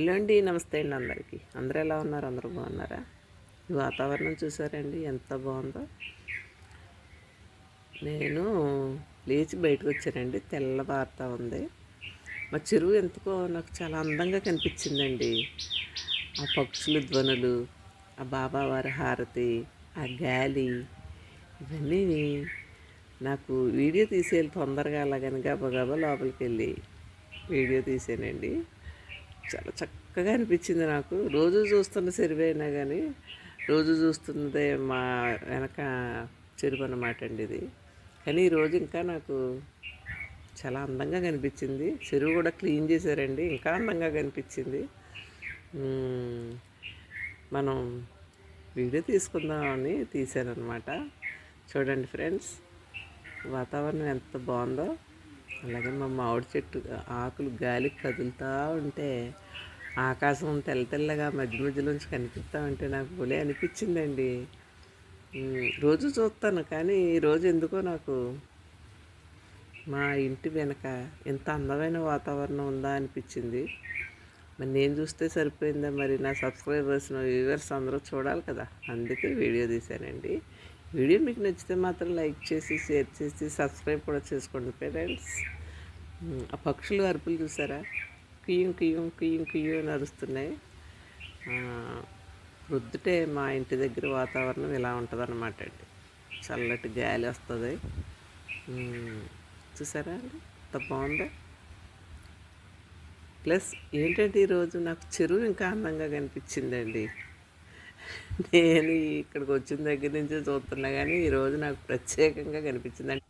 Hello అండి నమస్తే అండి అందరికీ. అందరూ ఎలా ఉన్నారు? అందరూ బాగున్నారా? ఈ వాతావరణం చూసారండి ఎంత బాగుందో. నేను లేచి బయటకు వచ్చానండి తెల్లవారుతా ఉంది. మా చెరువు ఎందుకో నాకు చాలా అందంగా కనిపించిందండి. ఆ పక్షుల ధ్వనులు ఆ బాబావారి హారతి ఆ గాలి ఇవన్నీ నాకు వీడియో తీసేయాలి తొందరగా అలాగని గబగబా లోపలికి వెళ్ళి వీడియో తీసానండి. చాలా చక్కగా అనిపించింది నాకు. రోజు చూస్తున్న చెరువు అయినా కానీ రోజు చూస్తున్నదే మా వెనక చెరువు అన్నమాట అండి ఇది. కానీ ఈరోజు ఇంకా నాకు చాలా అందంగా కనిపించింది. చెరువు కూడా క్లీన్ చేశారండి. ఇంకా అందంగా కనిపించింది. మనం వీడియో తీసుకుందామని తీశానమాట చూడండి ఫ్రెండ్స్ వాతావరణం ఎంత బాగుందో. అలాగే మా మామిడి చెట్టు ఆకులు గాలికి కదులుతూ ఉంటే ఆకాశం తెల్ల తెల్లగా మధ్య మధ్యలోంచి కనిపిస్తూ ఉంటే నాకు భలే అనిపించిందండి. రోజు చూస్తాను కానీ ఈరోజు ఎందుకో నాకు మా ఇంటి వెనక ఎంత అందమైన వాతావరణం ఉందా అనిపించింది. మరి నేను చూస్తే సరిపోయిందా? మరి నా సబ్స్క్రైబర్స్ నా వ్యూవర్స్ అందరూ చూడాలి కదా. అందుకే వీడియో తీశానండి. వీడియో మీకు నచ్చితే మాత్రం లైక్ చేసి షేర్ చేసి సబ్స్క్రైబ్ కూడా చేసుకోండి పేరెంట్స్. ఆ పక్షులు అరుపులు చూసారా? కుయ్యం కుయ్యం కుయ్యం కుయ్యం అని అరుస్తున్నాయి. ప్రొద్దుటే మా ఇంటి దగ్గర వాతావరణం ఇలా ఉంటుంది అనమాట అండి. చల్లటి గాలి వస్తుంది. చూసారా అండి? ఎంత బాగుందో. ప్లస్ ఏంటంటే ఈరోజు నాకు చెరువు ఇంకా అందంగా కనిపించిందండి. నేను ఇక్కడికి వచ్చిన దగ్గర నుంచి చూస్తున్నా కానీ ఈరోజు నాకు ప్రత్యేకంగా కనిపించిందండి.